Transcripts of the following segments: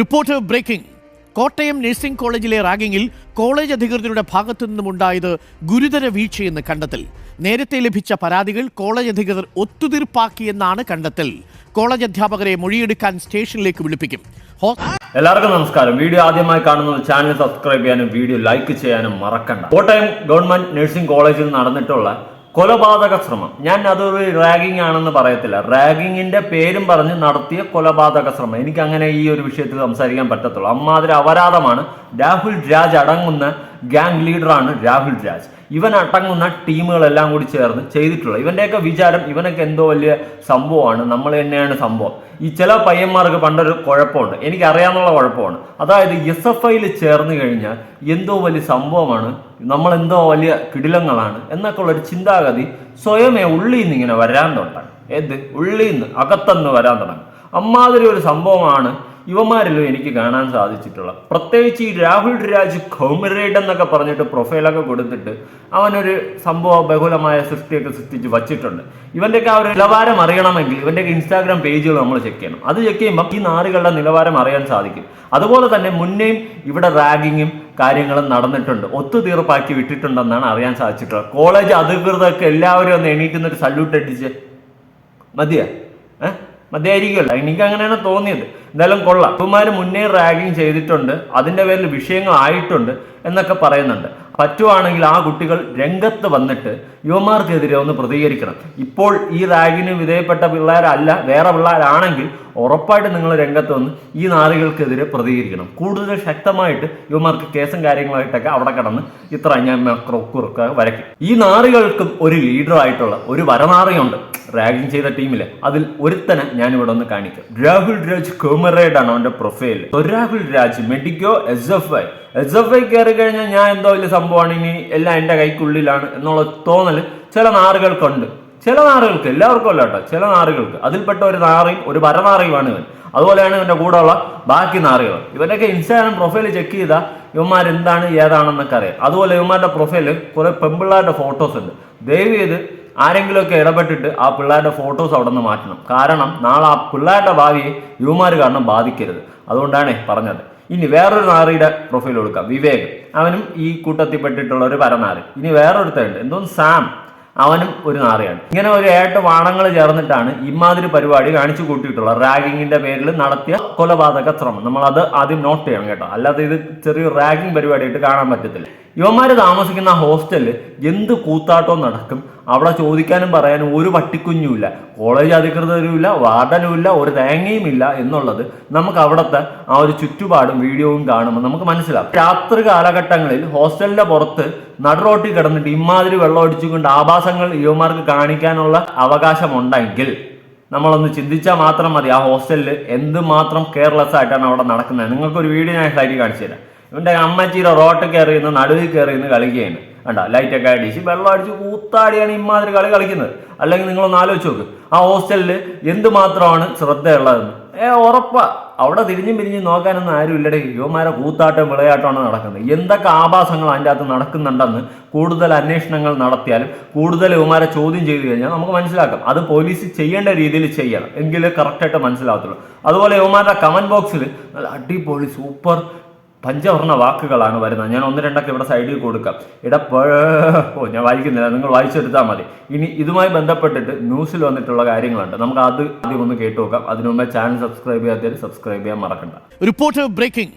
Report breaking. Kottayam nursing കോളേജിലെ റാഗിങ്ങിൽ college അധികൃതരുടെ ഭാഗത്തു നിന്നുമുണ്ടായത് ഗുരുതര വീഴ്ചയെന്ന് കണ്ടെത്തൽ. നേരത്തെ ലഭിച്ച പരാതികൾ കോളേജ് അധികൃതർ ഒത്തുതീർപ്പാക്കിയെന്നാണ് കണ്ടെത്തൽ. കോളേജ് അധ്യാപകരെ മൊഴിയെടുക്കാൻ സ്റ്റേഷനിലേക്ക് വിളിപ്പിക്കും. എല്ലാവർക്കും നമസ്കാരം. വീഡിയോ ആദ്യമായി കാണുന്നവർ ചാനൽ സബ്സ്ക്രൈബ് ചെയ്യാനും വീഡിയോ ലൈക്ക് ചെയ്യാനും മറക്കണ്ട. കോട്ടയം ഗവൺമെന്റ് നഴ്സിംഗ് കോളേജിൽ നടന്നിട്ടുള്ള കൊലപാതക ശ്രമം. ഞാൻ അതൊരു റാഗിംഗ് ആണെന്ന് പറയത്തില്ല. റാഗിങ്ങിന്റെ പേരും പറഞ്ഞ് നടത്തിയ കൊലപാതക ശ്രമം. എനിക്ക് അങ്ങനെ ഈ ഒരു വിഷയത്തിൽ സംസാരിക്കാൻ പറ്റത്തുള്ളൂ. അമ്മാതിരി അപരാധമാണ് രാഹുൽ രാജ് അടങ്ങുന്ന ഗ്യാങ് ലീഡറാണ് രാഹുൽ രാജ്. ഇവൻ അടങ്ങുന്ന ടീമുകളെല്ലാം കൂടി ചേർന്ന് ചെയ്തിട്ടുള്ളത്. ഇവന്റെയൊക്കെ വിചാരം ഇവനൊക്കെ എന്തോ വലിയ സംഭവമാണ്. നമ്മൾ തന്നെയാണ് സംഭവം. ഈ ചില പയ്യന്മാർക്ക് പണ്ടൊരു കുഴപ്പമുണ്ട്. എനിക്കറിയാമെന്നുള്ള കുഴപ്പമാണ്. അതായത് എസ് എഫ് ഐയിൽ ചേർന്ന് കഴിഞ്ഞാൽ എന്തോ വലിയ സംഭവമാണ്. നമ്മൾ എന്തോ വലിയ കിടിലങ്ങളാണ് എന്നൊക്കെ ഉള്ളൊരു ചിന്താഗതി സ്വയമേ ഉള്ളിൽ നിന്ന് ഇങ്ങനെ വരാൻ തുടങ്ങും. എന്ത് ഉള്ളിൽ നിന്ന് അകത്തുനിന്ന് വരാൻ തുടങ്ങും. അമ്മാതിരി ഒരു സംഭവമാണ് യുവമാരിലും എനിക്ക് കാണാൻ സാധിച്ചിട്ടുള്ള. പ്രത്യേകിച്ച് ഈ രാഹുൽ രാജ് കൗമരേഡ് എന്നൊക്കെ പറഞ്ഞിട്ട് പ്രൊഫൈലൊക്കെ കൊടുത്തിട്ട് അവനൊരു സംഭവ ബഹുലമായ സൃഷ്ടിയൊക്കെ സൃഷ്ടിച്ച് വച്ചിട്ടുണ്ട്. ഇവന്റെയൊക്കെ ആ ഒരു നിലവാരം അറിയണമെങ്കിൽ ഇവന്റെയൊക്കെ ഇൻസ്റ്റാഗ്രാം പേജുകൾ നമ്മൾ ചെക്ക് ചെയ്യണം. അത് ചെക്ക് ചെയ്യുമ്പോൾ ഈ നാറുകളുടെ നിലവാരം അറിയാൻ സാധിക്കും. അതുപോലെ തന്നെ മുന്നേയും ഇവിടെ റാഗിങ്ങും കാര്യങ്ങളും നടന്നിട്ടുണ്ട്. ഒത്തുതീർപ്പാക്കി വിട്ടിട്ടുണ്ടെന്നാണ് അറിയാൻ സാധിച്ചിട്ടുള്ളത് കോളേജ് അധികൃതർക്ക് എല്ലാവരും ഒന്ന് എണീക്കുന്നൊരു ഒരു സല്യൂട്ട് അടിച്ച്. മതിയാ? ഏഹ് മതിയായിരിക്കുമല്ലോ. എനിക്ക് അങ്ങനെയാണ് തോന്നിയത്. എന്തായാലും കൊള്ളാം. ഇവന്മാര് മുന്നേ റാഗിങ് ചെയ്തിട്ടുണ്ട്. അതിന്റെ പേരിൽ വിഷയങ്ങൾ ആയിട്ടുണ്ട് എന്നൊക്കെ പറയുന്നുണ്ട്. പറ്റുവാണെങ്കിൽ ആ കുട്ടികൾ രംഗത്ത് വന്നിട്ട് യുവമാർക്കെതിരെ ഒന്ന് പ്രതികരിക്കണം. ഇപ്പോൾ ഈ റാഗിന് വിധേയപ്പെട്ട പിള്ളേരല്ല വേറെ പിള്ളേരാണെങ്കിൽ ഉറപ്പായിട്ട് നിങ്ങൾ രംഗത്ത് വന്ന് ഈ നാളുകൾക്കെതിരെ പ്രതികരിക്കണം. കൂടുതൽ ശക്തമായിട്ട് യുവമാർക്ക് കേസും കാര്യങ്ങളായിട്ടൊക്കെ അവിടെ കിടന്ന് ഇത്ര ഞാൻ കുറുക്ക വരയ്ക്കും. ഈ നാറുകൾക്കും ഒരു ലീഡറായിട്ടുള്ള ഒരു വരനാറിയുണ്ട്. റാഗിങ് ചെയ്ത ടീമിൽ അതിൽ ഒരുത്തനെ ഞാൻ ഇവിടെ ഒന്ന് കാണിക്കാം. രാഹുൽ രാജ് കോമറേഡ് ആണ് അവന്റെ profile Rahul Raj medico S F I S F I കയറി കഴിഞ്ഞാൽ ഞാൻ എന്തോ വലിയ സംഭവമാണ് ഇനി എല്ലാം എന്റെ കൈക്കുള്ളിലാണ് എന്നുള്ള തോന്നൽ ചില നാറുകൾക്കുണ്ട്. ചില നാറുകൾക്ക് എല്ലാവർക്കും അല്ല കേട്ടോ ചില നാറുകൾക്ക്. അതിൽപ്പെട്ട ഒരു നാറയും ഒരു പരനാറയുമാണ് ഇവൻ. അതുപോലെയാണ് ഇവന്റെ കൂടെയുള്ള ബാക്കി നാറുകൾ. ഇവരൊക്കെ ഇൻസ്റ്റാഗ്രാം പ്രൊഫൈൽ ചെക്ക് ചെയ്താൽ ഇവന്മാർ എന്താണ് ഏതാണെന്നൊക്കെ അറിയാം. അതുപോലെ ഇവന്മാരുടെ പ്രൊഫൈലിൽ കുറെ പെമ്പിള്ളാരുടെ ഫോട്ടോസ് ഉണ്ട്. ദയവ് ചെയ്ത് ആരെങ്കിലുമൊക്കെ ഇടപെട്ടിട്ട് ആ പിള്ളേരുടെ ഫോട്ടോസ് അവിടെ നിന്ന് മാറ്റണം. കാരണം നാളെ ആ പിള്ളേരുടെ ഭാവിയെ യുവമാർ കാരണം ബാധിക്കരുത്. അതുകൊണ്ടാണ് പറഞ്ഞത്. ഇനി വേറൊരു നാറിയുടെ പ്രൊഫൈൽ കൊടുക്കാം. വിവേക്. അവനും ഈ കൂട്ടത്തിൽ പെട്ടിട്ടുള്ള ഒരു പരനാറ് ഇനി വേറൊരുത്തുണ്ട് എന്തോന്ന് സാം. അവനും ഒരു നാറിയാണ്. ഇങ്ങനെ ഒരു ഏട്ട് വാണങ്ങൾ ചേർന്നിട്ടാണ് ഇമാതിരി പരിപാടി കാണിച്ചു കൂട്ടിയിട്ടുള്ള റാഗിങ്ങിന്റെ പേരിൽ നടത്തിയ കൊലപാതക ശ്രമം. അത് ആദ്യം നോട്ട് ചെയ്യണം കേട്ടോ. അല്ലാതെ ഇത് ചെറിയ റാഗിങ് പരിപാടിയായിട്ട് കാണാൻ പറ്റത്തില്ല. ഇവന്മാര് താമസിക്കുന്ന ഹോസ്റ്റലിൽ എന്ത് കൂത്താട്ടവും നടക്കും? അവിടെ ചോദിക്കാനും പറയാനും ഒരു പട്ടിക്കുഞ്ഞുമില്ല. കോളേജ് അധികൃതരുമില്ല വാർഡനുമില്ല ഒരു തേങ്ങയും ഇല്ല എന്നുള്ളത് നമുക്ക് അവിടുത്തെ ആ ഒരു ചുറ്റുപാടും വീഡിയോയും കാണുമ്പോൾ നമുക്ക് മനസ്സിലാവും. രാത്രി കാലഘട്ടങ്ങളിൽ ഹോസ്റ്റലിന്റെ പുറത്ത് നടുറോട്ടിൽ കിടന്നിട്ട് ഇമാതിരി വെള്ളം അടിച്ചുകൊണ്ട് ആഭാസങ്ങൾ യുവമാർക്ക് കാണിക്കാനുള്ള അവകാശമുണ്ടെങ്കിൽ നമ്മളൊന്ന് ചിന്തിച്ചാൽ മാത്രം മതി ആ ഹോസ്റ്റലിൽ എന്തുമാത്രം കെയർലെസ് ആയിട്ടാണ് അവിടെ നടക്കുന്നത്. നിങ്ങൾക്കൊരു വീഡിയോ ഞാൻ സൈഡിൽ കാണിച്ചു തരാം ഇവന്റെ അമ്മച്ചിയുടെ റോട്ടിൽ കയറി നിന്ന് നടുവിൽ കയറി നിന്ന് കളിക്കുകയാണ്. വേണ്ട ലൈറ്റൊക്കെ അടിച്ച് വെള്ളം അടിച്ച് കൂത്താടിയാണ് ഇമാതിരി കളി കളിക്കുന്നത്. അല്ലെങ്കിൽ നിങ്ങളൊന്ന് ആലോചിച്ച് നോക്ക്. ആ ഹോസ്റ്റലിൽ എന്തുമാത്രമാണ് ശ്രദ്ധയുള്ളതെന്ന്? ഏ ഉറപ്പാ. അവിടെ തിരിഞ്ഞും പിരിഞ്ഞും നോക്കാനൊന്നും ആരും ഇല്ലടേ. യുവമാരെ കൂത്താട്ടം വിളയാട്ടമാണ് നടക്കുന്നത്. എന്തൊക്കെ ആഭാസങ്ങൾ അതിന്റെ അകത്ത് നടക്കുന്നുണ്ടെന്ന് കൂടുതൽ അന്വേഷണങ്ങൾ നടത്തിയാലും കൂടുതൽ യുവമാരെ ചോദ്യം ചെയ്തു കഴിഞ്ഞാൽ നമുക്ക് മനസ്സിലാക്കാം. അത് പോലീസ് ചെയ്യേണ്ട രീതിയിൽ ചെയ്യണം. എങ്കിലേ കറക്റ്റായിട്ട് മനസ്സിലാകത്തുള്ളൂ അതുപോലെ യുവമാരുടെ കമന്റ് ബോക്സിൽ നല്ല അടിപൊളി സൂപ്പർ പഞ്ചവർണ വാക്കുകളാണ് വരുന്നത്. ഞാൻ ഒന്ന് രണ്ടൊക്കെ ഇവിടെ സൈഡിൽ കൊടുക്കാം. ഇടപ്പോ ഞാൻ വായിക്കുന്നില്ല. നിങ്ങൾ വായിച്ചെടുത്താൽ മതി. ഇനി ഇതുമായി ബന്ധപ്പെട്ടിട്ട് ന്യൂസിൽ വന്നിട്ടുള്ള കാര്യങ്ങളുണ്ട്. നമുക്ക് അത് ആദ്യം ഒന്ന് കേട്ടു നോക്കാം. അതിനു മുമ്പേ ചാനൽ സബ്സ്ക്രൈബ് ചെയ്യാത്തവർ സബ്സ്ക്രൈബ് ചെയ്യാൻ മറക്കണ്ട. റിപ്പോർട്ട് ബ്രേക്കിംഗ്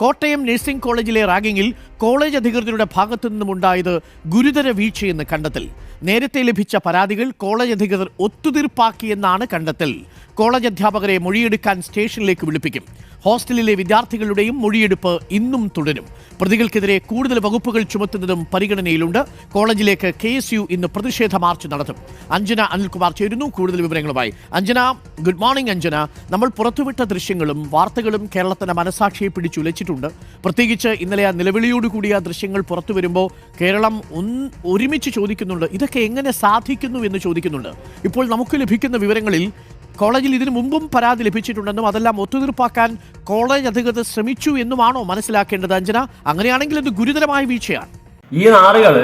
കോട്ടയം നഴ്സിംഗ് കോളേജിലെ റാഗിങ്ങിൽ കോളേജ് അധികൃതരുടെ ഭാഗത്തു നിന്നുമുണ്ടായത് ഗുരുതര വീഴ്ചയെന്ന് കണ്ടെത്തൽ. നേരത്തെ ലഭിച്ച പരാതികൾ കോളേജ് അധികൃതർ ഒത്തുതീർപ്പാക്കിയെന്നാണ് കണ്ടെത്തൽ. കോളേജ് അധ്യാപകരെ മൊഴിയെടുക്കാൻ സ്റ്റേഷനിലേക്ക് വിളിപ്പിക്കും. ഹോസ്റ്റലിലെ വിദ്യാർത്ഥികളുടെയും മൊഴിയെടുപ്പ് ഇന്നും തുടരും. പ്രതികൾക്കെതിരെ കൂടുതൽ വകുപ്പുകൾ ചുമത്തുന്നതും പരിഗണനയിലുണ്ട്. കോളേജിലേക്ക് കെ എസ് യു ഇന്ന് പ്രതിഷേധ മാർച്ച് നടത്തും. അഞ്ജന അനിൽകുമാർ ചേരുന്നു കൂടുതൽ വിവരങ്ങളുമായി. Anjana good morning Anjana. നമ്മൾ പുറത്തുവിട്ട ദൃശ്യങ്ങളും വാർത്തകളും കേരളത്തിന്റെ മനസാക്ഷിയെ പിടിച്ചുലച്ചിട്ടുണ്ട്. പ്രത്യേകിച്ച് ഇന്നലെ ആ നിലവിളിയോടുകൂടിയ ദൃശ്യങ്ങൾ പുറത്തു വരുമ്പോൾ കേരളം ഒരുമിച്ച് ചോദിക്കുന്നുണ്ട്. ഇതൊക്കെ എങ്ങനെ സാധിക്കുന്നു എന്ന് ചോദിക്കുന്നുണ്ട്. ഇപ്പോൾ നമുക്ക് ലഭിക്കുന്ന വിവരങ്ങളിൽ കോളേജിൽ ഇതിനു മുമ്പും പരാതി ലഭിച്ചിട്ടുണ്ടെന്നും അതെല്ലാം ഒത്തുതീർപ്പാക്കാൻ കോളേജ് അധികൃതർ ശ്രമിച്ചു എന്നുമാണോ മനസ്സിലാക്കേണ്ടത് അഞ്ജന? അങ്ങനെയാണെങ്കിൽ ഇത് ഗുരുതരമായ വീഴ്ചയാണ്? ഈ നാളുകൾ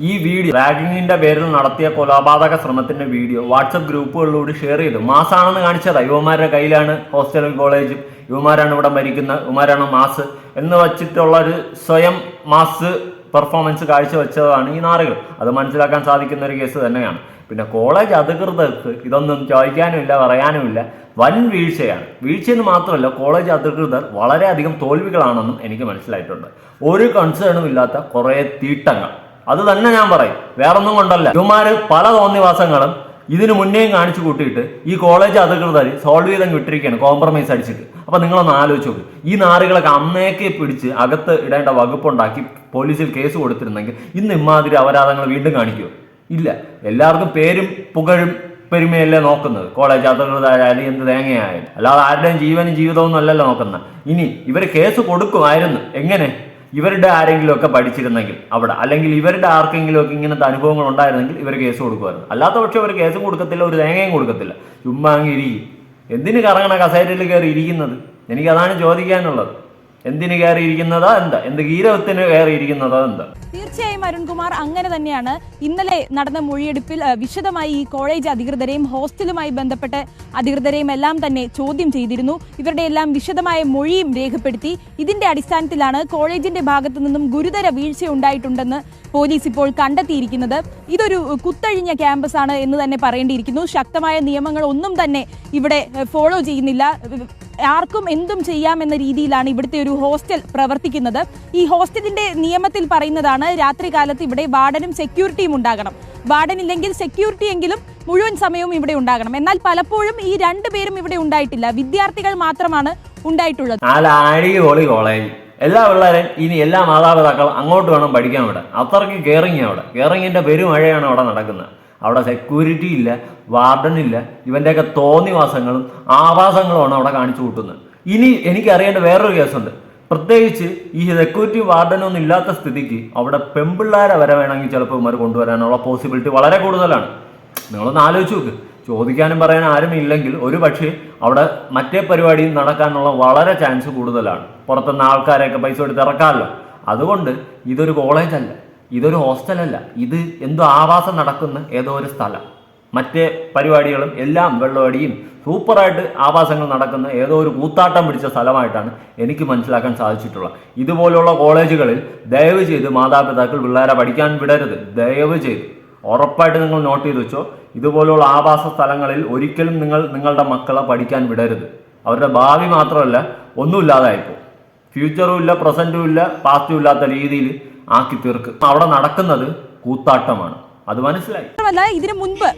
ഈ വീഡിയോ റാഗിങ്ങിന്റെ പേരിൽ നടത്തിയ കൊലപാതക ശ്രമത്തിന്റെ വീഡിയോ വാട്സപ്പ് ഗ്രൂപ്പുകളിലൂടെ ഷെയർ ചെയ്തു. മാസാണെന്ന് കാണിച്ചതാ. യുവമാരുടെ കയ്യിലാണ് ഹോസ്റ്റലും കോളേജും. യുവമാരാണ് ഇവിടെ മരിക്കുന്ന യുവമാരാണ് മാസ് എന്ന് വച്ചിട്ടുള്ള ഒരു സ്വയം മാസ് പെർഫോമൻസ് കാഴ്ചവെച്ചതാണ് ഈ നാറുകൾ അത് മനസ്സിലാക്കാൻ സാധിക്കുന്ന ഒരു കേസ് തന്നെയാണ്. പിന്നെ കോളേജ് അധികൃതർക്ക് ഇതൊന്നും ചോദിക്കാനുമില്ല പറയാനുമില്ല. വൻ വീഴ്ചയാണ്. വീഴ്ചയെന്ന് മാത്രമല്ല കോളേജ് അധികൃതർ വളരെയധികം തോൽവികളാണെന്നും എനിക്ക് മനസ്സിലായിട്ടുണ്ട്. ഒരു കൺസേണും ഇല്ലാത്ത കുറേ തീട്ടങ്ങൾ. അത് തന്നെ ഞാൻ പറയും. വേറൊന്നും കൊണ്ടല്ല. ഇവന്മാർ പല തോന്നിവാസങ്ങളും ഇതിനു മുന്നേയും കാണിച്ചു കൂട്ടിയിട്ട് ഈ കോളേജ് അധികൃതർ സോൾവ് ചെയ്തം വിട്ടിരിക്കുകയാണ് കോംപ്രമൈസ് അടിച്ചിട്ട്. അപ്പം നിങ്ങളൊന്ന് ആലോചിച്ച് നോക്ക്. ഈ നാറുകളൊക്കെ അന്നേക്കെ പിടിച്ച് അകത്ത് ഇടേണ്ട വകുപ്പുണ്ടാക്കി പോലീസിൽ കേസ് കൊടുത്തിരുന്നെങ്കിൽ ഇന്ന് ഇമാതിരി അപരാധങ്ങൾ വീണ്ടും കാണിക്കുമോ ഇല്ല. എല്ലാവർക്കും പേരും പുകഴും പെരുമയല്ലേ നോക്കുന്നത്? കോളേജ് അധികൃതരായാലും എന്ത് തേങ്ങയായാലും. അല്ലാതെ ആരുടെയും ജീവനും ജീവിതവും അല്ലല്ലോ നോക്കുന്നത്. ഇനി ഇവർ കേസ് കൊടുക്കുമായിരുന്നു. എങ്ങനെ? ഇവരുടെ ആരെങ്കിലും ഒക്കെ പഠിച്ചിരുന്നെങ്കിൽ അവിടെ. അല്ലെങ്കിൽ ഇവരുടെ ആർക്കെങ്കിലും ഒക്കെ ഇങ്ങനത്തെ അനുഭവങ്ങൾ ഉണ്ടായിരുന്നെങ്കിൽ ഇവർ കേസ് കൊടുക്കുമായിരുന്നു. അല്ലാത്ത പക്ഷേ അവർ കേസും കൊടുക്കത്തില്ല ഒരു തേങ്ങയും കൊടുക്കത്തില്ല. ചുമ്മാ അങ്ങ് ഇരിക്കും. എന്തിന് കറങ്ങണ കസേരയിൽ കയറി ഇരിക്കുന്നത്? എനിക്ക് അതാണ് ചോദിക്കാനുള്ളത്. എന്തിന് കയറിയിരിക്കുന്നതാ എന്താ? എന്ത് ഗീരവത്തിന് കയറിയിരിക്കുന്നതാ എന്താ? തീർച്ചയായും അരുൺകുമാർ അങ്ങനെ തന്നെയാണ്. ഇന്നലെ നടന്ന മൊഴിയെടുപ്പിൽ വിശദമായി ഈ കോളേജ് അധികൃതരെയും ഹോസ്റ്റലുമായി ബന്ധപ്പെട്ട് അധികൃതരെയും എല്ലാം തന്നെ ചോദ്യം ചെയ്തിരുന്നു. ഇവരുടെ എല്ലാം വിശദമായ മൊഴിയും രേഖപ്പെടുത്തി. ഇതിന്റെ അടിസ്ഥാനത്തിലാണ് കോളേജിന്റെ ഭാഗത്തു നിന്നും ഗുരുതര വീഴ്ച ഉണ്ടായിട്ടുണ്ടെന്ന് പോലീസ് ഇപ്പോൾ കണ്ടെത്തിയിരിക്കുന്നത്. ഇതൊരു കുത്തഴിഞ്ഞ ക്യാമ്പസ് ആണ് എന്ന് തന്നെ പറയേണ്ടിയിരിക്കുന്നു. ശക്തമായ നിയമങ്ങൾ ഒന്നും തന്നെ ഇവിടെ ഫോളോ ചെയ്യുന്നില്ല. ആർക്കും എന്തും ചെയ്യാമെന്ന രീതിയിലാണ് ഇവിടുത്തെ ഒരു ഹോസ്റ്റൽ പ്രവർത്തിക്കുന്നത്. ഈ ഹോസ്റ്റലിന്റെ നിയമത്തിൽ പറയുന്നതാണ് രാത്രി കാലത്ത് ഇവിടെ വാർഡനും സെക്യൂരിറ്റിയും ഉണ്ടാകണം. വാർഡൻ ഇല്ലെങ്കിൽ സെക്യൂരിറ്റി എങ്കിലും മുഴുവൻ സമയവും ഇവിടെ ഉണ്ടാകണം. എന്നാൽ പലപ്പോഴും ഈ രണ്ടു പേരും ഇവിടെ ഉണ്ടായിട്ടില്ല. വിദ്യാർത്ഥികൾ മാത്രമാണ് ഉണ്ടായിട്ടുള്ളത്. എല്ലാ പിള്ളേരും ഇനി എല്ലാ മാതാപിതാക്കളും അങ്ങോട്ട് വേണം പഠിക്കാൻ അവിടെ അത്രയ്ക്ക് കെയറിങ് അവിടെ. കെയറിങ്ങിന്റെ പെരുമഴയാണ് അവിടെ നടക്കുന്നത്. അവിടെ സെക്യൂരിറ്റി ഇല്ല. വാർഡൻ ഇവന്റെയൊക്കെ തോന്നിവാസങ്ങളും ആവാസങ്ങളുമാണ് അവിടെ കാണിച്ചു കൂട്ടുന്നത്. ഇനി എനിക്ക് അറിയേണ്ട വേറൊരു കേസുണ്ട്. പ്രത്യേകിച്ച് ഈ സെക്യൂരിറ്റി വാർഡനൊന്നും ഇല്ലാത്ത സ്ഥിതിക്ക് അവിടെ പെമ്പിള്ളാരെ വരെ വേണമെങ്കിൽ ചിലപ്പോൾ ഇവർ കൊണ്ടുവരാനുള്ള പോസിബിലിറ്റി വളരെ കൂടുതലാണ്. നിങ്ങളൊന്ന് ആലോചിച്ച് നോക്ക്. ചോദിക്കാനും പറയാനും ആരും ഇല്ലെങ്കിൽ ഒരു പക്ഷേ അവിടെ മറ്റേ പരിപാടിയും നടക്കാനുള്ള വളരെ ചാൻസ് കൂടുതലാണ്. പുറത്തുനിന്ന് ആൾക്കാരെയൊക്കെ പൈസ കൊടുത്ത് ഇറക്കാമല്ലോ. അതുകൊണ്ട് ഇതൊരു കോളേജല്ല ഇതൊരു ഹോസ്റ്റലല്ല ഇത് എന്തോ ആവാസം നടക്കുന്ന ഏതോ ഒരു സ്ഥലം. മറ്റേ പരിപാടികളും എല്ലാം വെള്ളമടിയും സൂപ്പറായിട്ട് ആവാസങ്ങൾ നടക്കുന്ന ഏതോ ഒരു കൂത്താട്ടം പിടിച്ച സ്ഥലമായിട്ടാണ് എനിക്ക് മനസ്സിലാക്കാൻ സാധിച്ചിട്ടുള്ളത്. ഇതുപോലുള്ള കോളേജുകളിൽ ദയവ് ചെയ്ത് മാതാപിതാക്കൾ പിള്ളേരെ പഠിക്കാൻ വിടരുത്. ദയവ് ചെയ്ത്. ഉറപ്പായിട്ട് നിങ്ങൾ നോട്ട് ചെയ്ത് വെച്ചോ. ഇതുപോലുള്ള ആവാസ സ്ഥലങ്ങളിൽ ഒരിക്കലും നിങ്ങൾ നിങ്ങളുടെ മക്കളെ പഠിക്കാൻ വിടരുത്. അവരുടെ ഭാവി മാത്രമല്ല ഒന്നുമില്ലാതായിപ്പോൾ ഫ്യൂച്ചറും ഇല്ല പ്രസന്റും ഇല്ല പാസ്റ്റും ഇല്ലാത്ത രീതിയിൽ ആക്കി തീർക്കും. അവിടെ നടക്കുന്നത് കൂത്താട്ടമാണ്. അത് മനസ്സിലായി. ഇതിനു മുൻപ്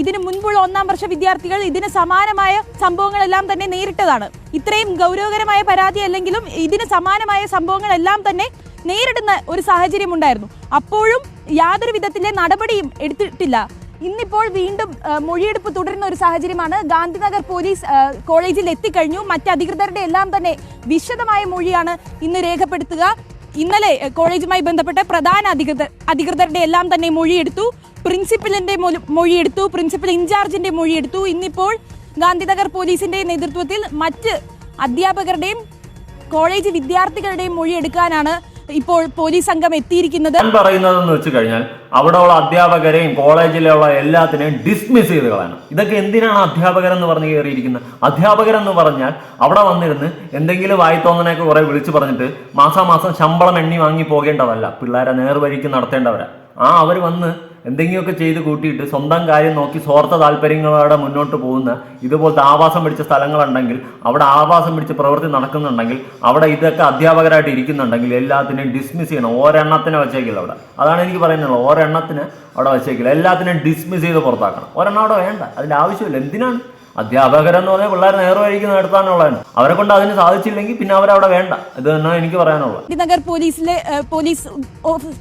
ഇതിനു മുൻപുള്ള ഒന്നാം വർഷ വിദ്യാർത്ഥികൾ ഇതിന് സമാനമായ സംഭവങ്ങളെല്ലാം തന്നെ നേരിട്ടതാണ്. ഇത്രയും ഗൗരവകരമായ പരാതി അല്ലെങ്കിലും ഇതിന് സമാനമായ സംഭവങ്ങളെല്ലാം തന്നെ നേരിടുന്ന ഒരു സാഹചര്യം ഉണ്ടായിരുന്നു. അപ്പോഴും യാതൊരു വിധത്തിലെ നടപടിയും എടുത്തിട്ടില്ല. ഇന്നിപ്പോൾ വീണ്ടും മൊഴിയെടുപ്പ് തുടരുന്ന ഒരു സാഹചര്യമാണ്. ഗാന്ധിനഗർ പോലീസ് കോളേജിൽ എത്തിക്കഴിഞ്ഞു. മറ്റ് അധികൃതരുടെ എല്ലാം തന്നെ വിശദമായ മൊഴിയാണ് ഇന്ന് രേഖപ്പെടുത്തുക. ഇന്നലെ കോളേജുമായി ബന്ധപ്പെട്ട പ്രധാന അധികൃതർ അധികൃതരുടെ എല്ലാം തന്നെ മൊഴിയെടുത്തു. പ്രിൻസിപ്പലിന്റെ മൊഴി- മൊഴിയെടുത്തു. പ്രിൻസിപ്പൽ ഇൻചാർജിന്റെ മൊഴിയെടുത്തു. ഇന്നിപ്പോൾ ഗാന്ധിനഗർ പോലീസിന്റെ നേതൃത്വത്തിൽ മറ്റ് അധ്യാപകരുടെയും കോളേജ് വിദ്യാർത്ഥികളുടെയും മൊഴിയെടുക്കാനാണ് ഇപ്പോൾ പോലീസ് സംഘം എത്തിയിരിക്കുന്നത് പറയുന്നതെന്ന് വെച്ച് കഴിഞ്ഞാൽ അവിടെയുള്ള അധ്യാപകരെയും കോളേജിലുള്ള എല്ലാത്തിനെയും ഡിസ്മിസ് ചെയ്ത് കളയണം. ഇതൊക്കെ എന്തിനാണ് അധ്യാപകരെന്ന് പറഞ്ഞ് കയറിയിരിക്കുന്നത്? അധ്യാപകരെന്ന് പറഞ്ഞാൽ അവിടെ വന്നിരുന്ന് എന്തെങ്കിലും വായി തോന്നണേക്ക് കുറെ വിളിച്ചു പറഞ്ഞിട്ട് മാസാമാസം ശമ്പളം എണ്ണി വാങ്ങി പോകേണ്ടതല്ല. പിള്ളേരെ നേർവഴിക്ക് നടത്തേണ്ടവരാ. ആ അവർ വന്ന് എന്തെങ്കിലുമൊക്കെ ചെയ്ത് കൂട്ടിയിട്ട് സ്വന്തം കാര്യം നോക്കി സ്വാർത്ഥ താല്പര്യങ്ങളോടെ മുന്നോട്ട് പോകുന്ന ഇതുപോലത്തെ ആവാസം പിടിച്ച സ്ഥലങ്ങളുണ്ടെങ്കിൽ അവിടെ ആവാസം പിടിച്ച പ്രവൃത്തി നടക്കുന്നുണ്ടെങ്കിൽ അവിടെ ഇതൊക്കെ അധ്യാപകരായിട്ട് ഇരിക്കുന്നുണ്ടെങ്കിൽ എല്ലാത്തിനെയും ഡിസ്മിസ് ചെയ്യണം. ഒരെണ്ണത്തിനെ വെച്ചേക്കില്ല അവിടെ. അതാണ് എനിക്ക് പറയുന്നുള്ളത് ഒരെണ്ണത്തിന് അവിടെ വെച്ചേക്കില്ല. എല്ലാത്തിനെയും ഡിസ്മിസ് ചെയ്ത് പുറത്താക്കണം. ഒരെണ്ണം അവിടെ വേണ്ട. അതിന്റെ ആവശ്യമില്ല. എന്തിനാണ്? അധ്യാപകരെന്ന് പറഞ്ഞാൽ പിള്ളേർ നേർവഴിക്ക് നടത്താനുള്ളതാണ് അവരെ കൊണ്ട് അതിന് സാധിച്ചില്ലെങ്കിൽ പിന്നെ അവരവിടെ വേണ്ട. ഇത് തന്നെ എനിക്ക് പറയാനുള്ളത്. നഗർ പോലീസിലെ പോലീസ്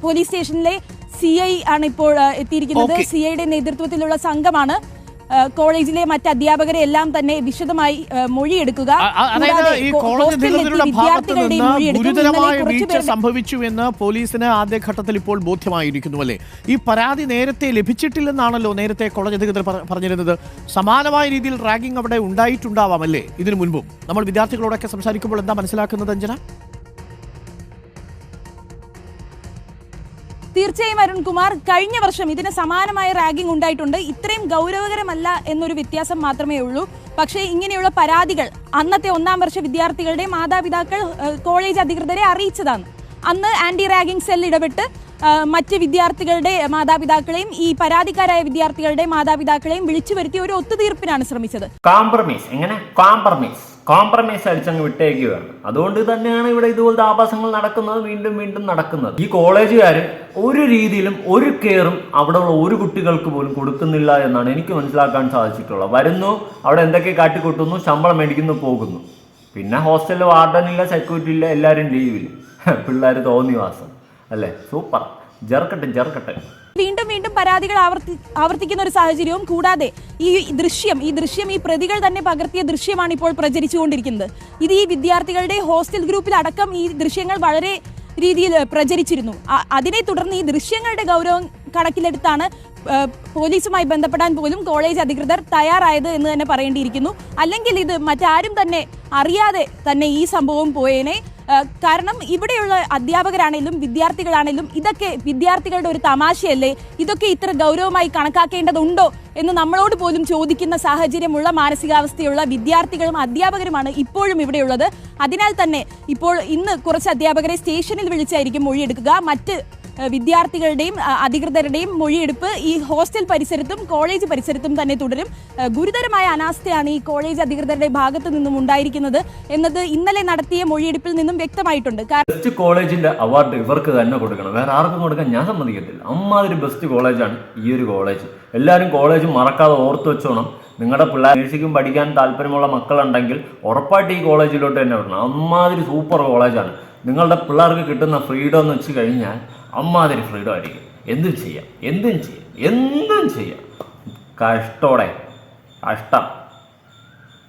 പോലീസ് സ്റ്റേഷനിലെ സി ഐ ആണ് ഇപ്പോൾ എത്തിയിരിക്കുന്നത്. സി ഐയുടെ നേതൃത്വത്തിലുള്ള സംഘമാണ്. കോളേജിലെ മറ്റ് അധ്യാപകരെ എല്ലാം തന്നെ വിശദമായി മൊഴിയെടുക്കുക. ഗുരുതരമായ വീഴ്ച സംഭവിച്ചു എന്ന് പോലീസിന് ആദ്യഘട്ടത്തിൽ ഇപ്പോൾ ബോധ്യമായിരിക്കുന്നു അല്ലേ? ഈ പരാതി നേരത്തെ ലഭിച്ചിട്ടില്ലെന്നാണല്ലോ നേരത്തെ കോളേജ് അധികൃതർ പറഞ്ഞിരുന്നത്. സമാനമായ രീതിയിൽ റാഗിംഗ് അവിടെ ഉണ്ടായിട്ടുണ്ടാവാം അല്ലേ? ഇതിനു മുൻപും. നമ്മൾ വിദ്യാർത്ഥികളോടൊക്കെ സംസാരിക്കുമ്പോൾ എന്താ മനസ്സിലാക്കുന്നത് അഞ്ജന? തീർച്ചയായും അരുൺകുമാർ കഴിഞ്ഞ വർഷം ഇതിന് സമാനമായ റാഗിംഗ് ഉണ്ടായിട്ടുണ്ട്. ഇത്രയും ഗൗരവകരമല്ല എന്നൊരു വ്യത്യാസം മാത്രമേ ഉള്ളൂ. പക്ഷേ ഇങ്ങനെയുള്ള പരാതികൾ അന്നത്തെ ഒന്നാം വർഷ വിദ്യാർത്ഥികളുടെ മാതാപിതാക്കൾ കോളേജ് അധികൃതരെ അറിയിച്ചതാണ്. അന്ന് ആന്റി റാഗിംഗ് സെൽ ഇടപെട്ട് മറ്റ് വിദ്യാർത്ഥികളുടെ മാതാപിതാക്കളെയും ഈ പരാതിക്കാരായ വിദ്യാർത്ഥികളുടെ മാതാപിതാക്കളെയും വിളിച്ചു വരുത്തി ഒരു ഒത്തുതീർപ്പിനാണ് ശ്രമിച്ചത്. കോംപ്രമൈസ് എങ്ങനെ? കോംപ്രമൈസ് കോംപ്രമൈസ് അടിച്ചങ്ങ് വിട്ടേക്കുകയാണ് അതുകൊണ്ട് തന്നെയാണ് ഇവിടെ ഇതുപോലത്തെ ആഭാസങ്ങൾ നടക്കുന്നത് വീണ്ടും വീണ്ടും നടക്കുന്നത്. ഈ കോളേജുകാർ ഒരു രീതിയിലും ഒരു കെയറും അവിടെയുള്ള ഒരു കുട്ടികൾക്ക് പോലും കൊടുക്കുന്നില്ല എന്നാണ് എനിക്ക് മനസ്സിലാക്കാൻ സാധിച്ചിട്ടുള്ളത്. വരുന്നു അവിടെ എന്തൊക്കെ കാട്ടിക്കൊട്ടുന്നു ശമ്പളം മേടിക്കുന്നു പോകുന്നു. പിന്നെ ഹോസ്റ്റലിൽ വാർഡനില്ല സെക്യൂരിറ്റി ഇല്ല എല്ലാവരും ലീവിൽ പിള്ളേർ തോന്നിവാസം. അല്ലേ? സൂപ്പർ. ജർക്കട്ടെ ജർക്കട്ടെ വീണ്ടും വീണ്ടും പരാതികൾ ആവർത്തി ആവർത്തിക്കുന്ന ഒരു സാഹചര്യവും കൂടാതെ ഈ ദൃശ്യം ഈ ദൃശ്യം ഈ പ്രതികൾ തന്നെ പകർത്തിയ ദൃശ്യമാണ് ഇപ്പോൾ പ്രചരിച്ചുകൊണ്ടിരിക്കുന്നത്. ഇത് ഈ വിദ്യാർത്ഥികളുടെ ഹോസ്റ്റൽ ഗ്രൂപ്പിൽ അടക്കം ഈ ദൃശ്യങ്ങൾ വളരെ രീതിയിൽ പ്രചരിച്ചിരുന്നു. അതിനെ തുടർന്ന് ഈ ദൃശ്യങ്ങളുടെ ഗൗരവം കണക്കിലെടുത്താണ് പോലീസുമായി ബന്ധപ്പെടാൻ പോലും കോളേജ് അധികൃതർ തയ്യാറായത് എന്ന് തന്നെ പറയേണ്ടിയിരിക്കുന്നു. അല്ലെങ്കിൽ ഇത് മറ്റാരും തന്നെ അറിയാതെ തന്നെ ഈ സംഭവം പോയേനെ കാരണം ഇവിടെയുള്ള അധ്യാപകരാണെങ്കിലും വിദ്യാർത്ഥികളാണെങ്കിലും ഇതൊക്കെ വിദ്യാർത്ഥികളുടെ ഒരു തമാശയല്ലേ? ഇതൊക്കെ ഇത്ര ഗൗരവമായി കണക്കാക്കേണ്ടതുണ്ടോ എന്ന് നമ്മളോട് പോലും ചോദിക്കുന്ന സാഹചര്യമുള്ള മാനസികാവസ്ഥയുള്ള വിദ്യാർത്ഥികളും അധ്യാപകരുമാണ് ഇപ്പോഴും ഇവിടെയുള്ളത്. അതിനാൽ തന്നെ ഇപ്പോൾ ഇന്ന് കുറച്ച് അധ്യാപകരെ സ്റ്റേഷനിൽ വിളിച്ചായിരിക്കും മൊഴിയെടുക്കുക. മറ്റ് വിദ്യാർത്ഥികളുടെയും അധികൃതരുടെയും മൊഴിയെടുപ്പ് ഈ ഹോസ്റ്റൽ പരിസരത്തും കോളേജ് പരിസരത്തും തന്നെ തുടരും. ഗുരുതരമായ അനാസ്ഥയാണ് ഈ കോളേജ് അധികൃതരുടെ ഭാഗത്തു നിന്നും ഉണ്ടായിരിക്കുന്നത് എന്നത് ഇന്നലെ നടത്തിയ മൊഴിയെടുപ്പിൽ നിന്നും വ്യക്തമായിട്ടുണ്ട്. ബെസ്റ്റ് കോളേജിന്റെ അവാർഡ് ഇവർക്ക് തന്നെ കൊടുക്കണം. വേറെ ആർക്കും കൊടുക്കാൻ ഞാൻ സമ്മതിക്കത്തില്ല. അമ്മാതിരി ബെസ്റ്റ് കോളേജാണ് ഈ ഒരു കോളേജ്. എല്ലാവരും കോളേജ് മറക്കാതെ ഓർത്ത് വെച്ചോണം. നിങ്ങളുടെ പിള്ളേർ നേഴ്സിംഗും പഠിക്കാൻ താല്പര്യമുള്ള മക്കളുണ്ടെങ്കിൽ ഉറപ്പായിട്ട് ഈ കോളേജിലോട്ട് തന്നെ വരണം. അമ്മാതിരി സൂപ്പർ കോളേജാണ്. നിങ്ങളുടെ പിള്ളേർക്ക് കിട്ടുന്ന ഫ്രീഡം എന്ന് വെച്ച് കഴിഞ്ഞാൽ അമ്മാതിരി ഫ്രീഡം ആയിരിക്കും. എന്തും ചെയ്യാം. എന്തും ചെയ്യാം. എന്തും ചെയ്യാം. കഷ്ടോടെ. കഷ്ടം.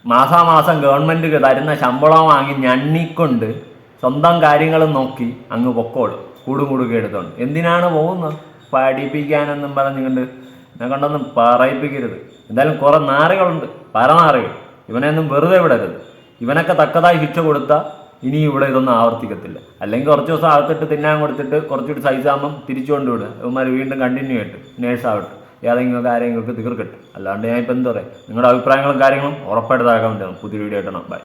മാസാമാസം ഗവൺമെന്റ് തരുന്ന ശമ്പളം വാങ്ങി ഞണ്ണിക്കൊണ്ട് സ്വന്തം കാര്യങ്ങൾ നോക്കി അങ്ങ് പൊക്കോളും. കൂടുമുടുക്കി എടുത്തോണ്ട്. എന്തിനാണ് പോകുന്നത്? പഠിപ്പിക്കാനെന്നും പറഞ്ഞുകൊണ്ട് എന്നെ കൊണ്ടൊന്നും പറയിപ്പിക്കരുത്. എന്തായാലും കുറേ നാറുകളുണ്ട്. പരനാറുകൾ. ഇവനെയൊന്നും വെറുതെ വിടരുത്. ഇവനൊക്കെ തക്കതായി ശിക്ഷ കൊടുത്താൽ ഇനി ഇവിടെ ഇതൊന്നും ആവർത്തിക്കത്തില്ല. അല്ലെങ്കിൽ കുറച്ച് ദിവസം അകത്തിട്ട് തിന്നാൻ കൊടുത്തിട്ട് കുറച്ചുകൂടി സൈസ് ആകുമ്പം തിരിച്ചു കൊണ്ടുവിടുക. ഇവന്മാർ വീണ്ടും കണ്ടിന്യൂ ആയിട്ട് നേഴ്സ് ആവട്ടെ. ഏതെങ്കിലും കാര്യങ്ങൾക്ക് തീർക്കട്ടെ. അല്ലാണ്ട് ഞാൻ ഇപ്പം എന്താ പറയുക നിങ്ങളുടെ അഭിപ്രായങ്ങളും കാര്യങ്ങളും ഉറപ്പായിട്ട് താക്കാൻ കമന്റ് പുതിയ വീഡിയോ ആയിട്ടാണ് ബൈ